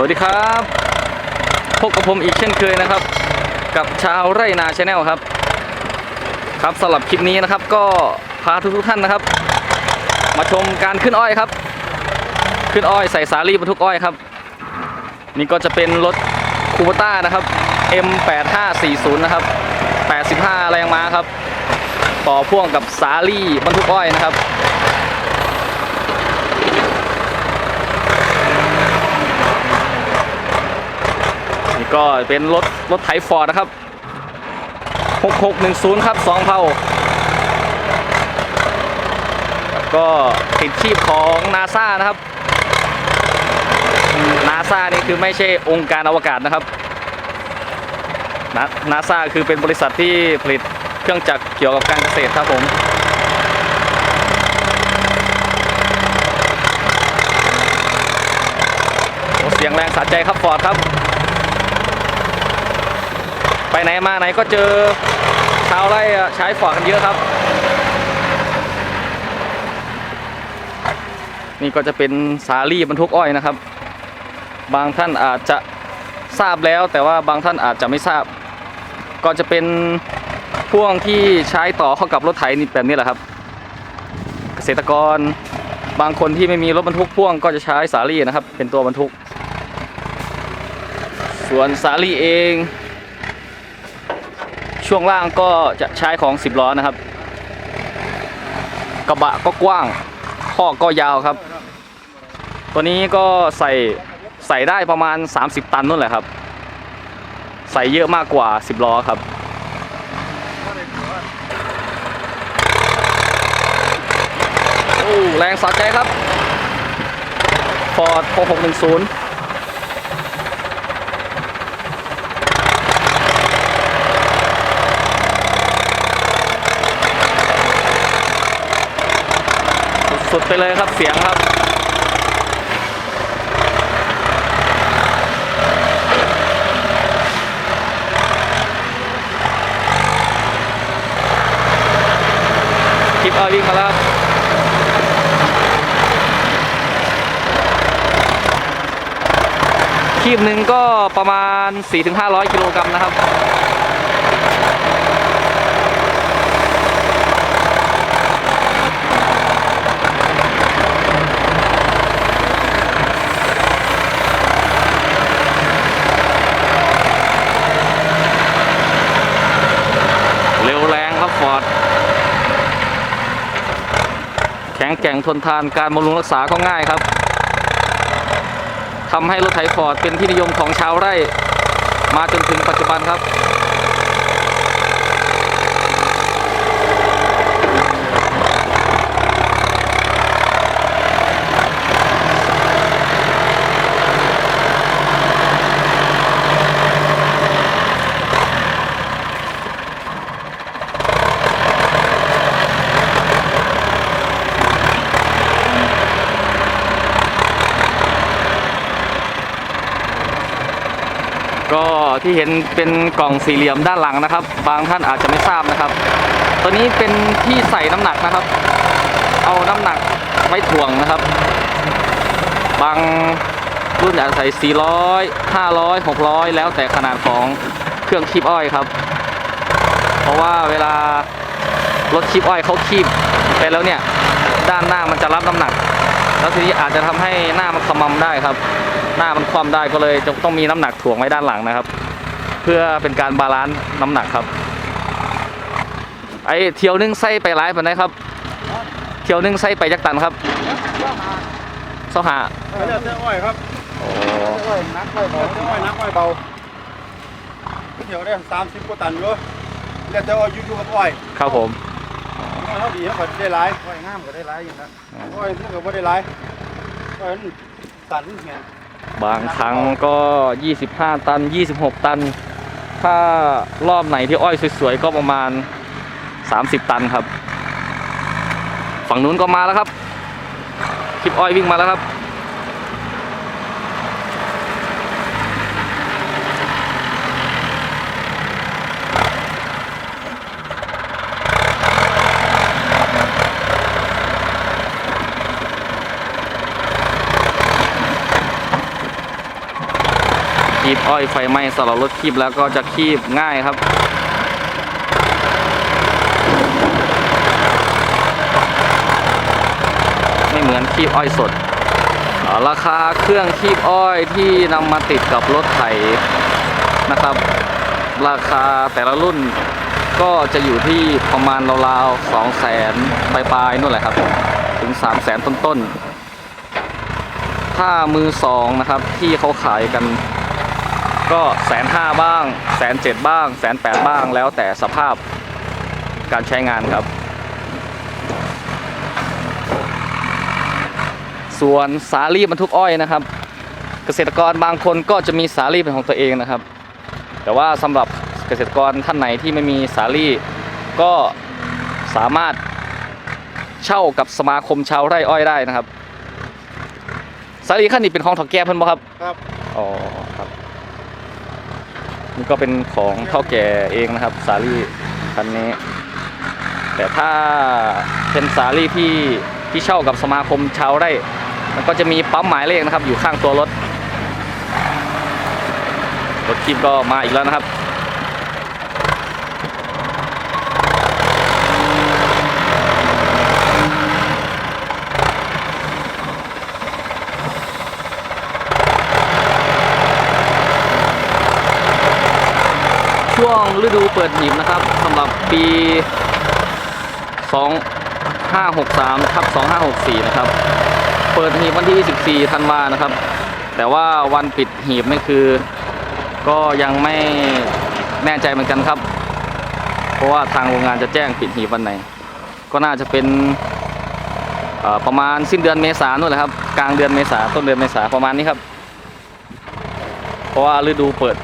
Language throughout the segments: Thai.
สวัสดีครับพบกับผมอีกเช่นเคยนะครับ กับชาวไร่นาชาแนลครับ ครับสำหรับคลิปนี้นะครับ ก็พาทุกๆท่านนะครับ มาชมการขึ้นอ้อยครับ ขึ้นอ้อยใส่สาลีบรรทุกอ้อยครับ นี่ก็จะเป็นรถคูปต้านะครับ M8540 นะครับ85 แรงม้าครับ ต่อพ่วงกับสาลี่บรรทุกอ้อยนะครับ ก็เป็นรถรถไถฟอร์ดนะครับ 6610 ครับ2เผาก็ติดชีพของนาซานะครับนาซานี่คือไม่ใช่องค์การอวกาศนะครับนาซาคือเป็นบริษัทที่ผลิตเครื่องจักรเกี่ยวกับการเกษตรครับผมเสียงแรงสะใจครับฟอร์ดครับ ไปไหนมาไหนก็เจอชาวไร่ใช้ฟอร์ดกันเยอะครับ นี่ก็จะเป็นสาลี่บรรทุกอ้อยนะครับ บางท่านอาจจะทราบแล้วแต่ว่าบางท่านอาจจะไม่ทราบ ก็จะเป็นพ่วงที่ใช้ต่อเข้ากับรถไถนี่แบบนี้แหละครับ เกษตรกรบางคนที่ไม่มีรถบรรทุกพ่วงก็จะใช้สาลี่นะครับ เป็นตัวบรรทุก ส่วนสาลี่เอง ช่วงล่างก็จะใช้ของ 10 ล้อนะครับ กระบะก็กว้างข้อก็ยาวครับ ตัวนี้ก็ใส่ใส่ได้ประมาณ 30 ตันนู่นแหละครับ ใส่เยอะมากกว่า 10 ล้อครับโอ้แรงสะใจครับ Ford 6610 สุดไปเลยครับเสียงครับ คลิปเอาวิ่งมาแล้วครับคีบหนึ่งก็ประมาณ 4-500 กิโลกรัมนะครับ เร็วแรงครับฟอร์ด แข็งแกร่งทนทานการบำรุงรักษาก็ง่ายครับทำให้รถไถฟอร์ดเป็นที่นิยมของชาวไร่ มาจนถึงปัจจุบันครับ ก็ที่เห็นเป็นกล่องสี่เหลี่ยมด้านหลังนะครับ บางท่านอาจจะไม่ทราบนะครับ ตัวนี้เป็นที่ใส่น้ำหนักนะครับ เอาน้ำหนักไว้ถ่วงนะครับ บางรุ่นอาจจะใส่ 400 500 600 แล้วแต่ขนาดของเครื่องคีบอ้อยครับ เพราะว่าเวลารถคีบอ้อยเขาคีบไปแล้วเนี่ย ด้านหน้ามันจะรับน้ำหนัก แล้วทีนี้อาจจะทำให้หน้ามันขมำได้ครับ หน้ามันคว่ำได้ก็เลยจะต้องมีน้ำหนักถ่วงไว้ด้านหลังนะครับ เพื่อเป็นการบาลานซ์น้ำหนักครับ ไอเที่ยวนึงไส้ไปร้ายปานไหนครับ เที่ยวนึงไส้ไปจักตันครับเสาหาไม่ได้เส้นอ้อยครับโอ้อ้อยนักอ้อยเบาเส้นอ้อยนักอ้อยเบาเดี๋ยวได้สามสิบกว่าตันอยู่เรียกแต่อ้อยอยู่ๆกับอ้อยครับผมอ้อย เขาดีเขาได้หลายอ้อยงามก็ได้หลายอยู่นะอ้อยมันก็บ่ได้หลายอ้อยมันตันเงี้ยบางครั้งก็ 25 ตัน 26 ตัน ถ้ารอบไหนที่อ้อยสวยๆก็ประมาณ 30 ตันครับ ฝั่งนู้นก็มาแล้วครับ คลิปอ้อยวิ่งมาแล้วครับ คีบอ้อยไฟไหม้สำหรับรถคีบแล้วก็จะคีบง่ายครับไม่เหมือนคีบอ้อยสด ราคาเครื่องคีบอ้อยที่นำมาติดกับรถไถนะครับ ราคาแต่ละรุ่นก็จะอยู่ที่ประมาณราวๆสองแสนปลายๆนู่นแหละครับ ถึงสามแสนต้นๆ ถ้ามือสองนะครับที่เขาขายกัน ก็แสนห้าบ้างแสนเจ็ดบ้างแสนแปดบ้างแล้วแต่สภาพการใช้งานครับ ส่วนสาลีบรรทุกอ้อยนะครับ เกษตรกรบางคนก็จะมีสาลีเป็นของตัวเองนะครับ แต่ว่าสำหรับเกษตรกรท่านไหนที่ไม่มีสาลีก็สามารถเช่ากับสมาคมชาวไร่อ้อยได้นะครับสาลีขั้นนี้เป็นของถอแก่เพิ่นบ่ครับ ครับ อ๋อ ครับ นี่ก็เป็นของเท่าแก่เองนะครับ สาลี่คันนี้ แต่ถ้าเป็นสาลี่ที่ที่เช่ากับสมาคมชาวไร่มันก็จะมีปั๊มหมายเลขนะครับ อยู่ข้างตัวรถรถคีบก็มาอีกแล้วนะครับ ช่วงฤดูเปิดหีบนะครับสำหรับปี 2563ทับ2564 นะครับ เปิดหีบวันที่ 24 ธันวานะครับ แต่ว่าวันปิดหีบนี่คือ ก็ยังไม่แน่ใจเหมือนกันครับ เพราะว่าทางโรงงานจะแจ้งปิดหีบวันไหน ก็น่าจะเป็นประมาณสิ้นเดือนเมษายนนู่นแหละครับ กลางเดือนเมษาต้นเดือนเมษาประมาณนี้ครับ เพราะว่าฤดูเปิด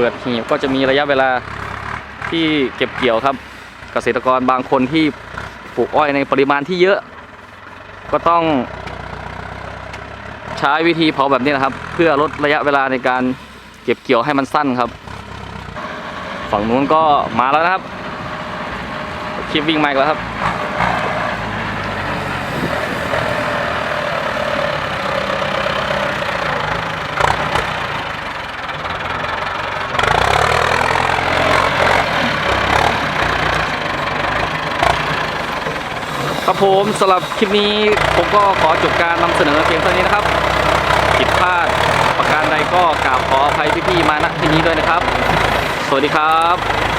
เปิดหีบก็จะมีระยะเวลาที่เก็บเกี่ยวครับ เกษตรกรบางคนที่ปลูกอ้อยในปริมาณที่เยอะ ก็ต้องใช้วิธีเผาแบบนี้นะครับ เพื่อลดระยะเวลาในการเก็บเกี่ยวให้มันสั้นครับ ฝั่งนู้นก็มาแล้วนะครับคลิปวิ่งมาอีกแล้วครับครับ ผมสำหรับคลิปนี้ผมก็ขอจบการนำเสนอเพียงเท่านี้นะครับผิดพลาดประการใดก็กราบขออภัยพี่ๆมาณที่นี้ด้วยนะครับ สวัสดีครับ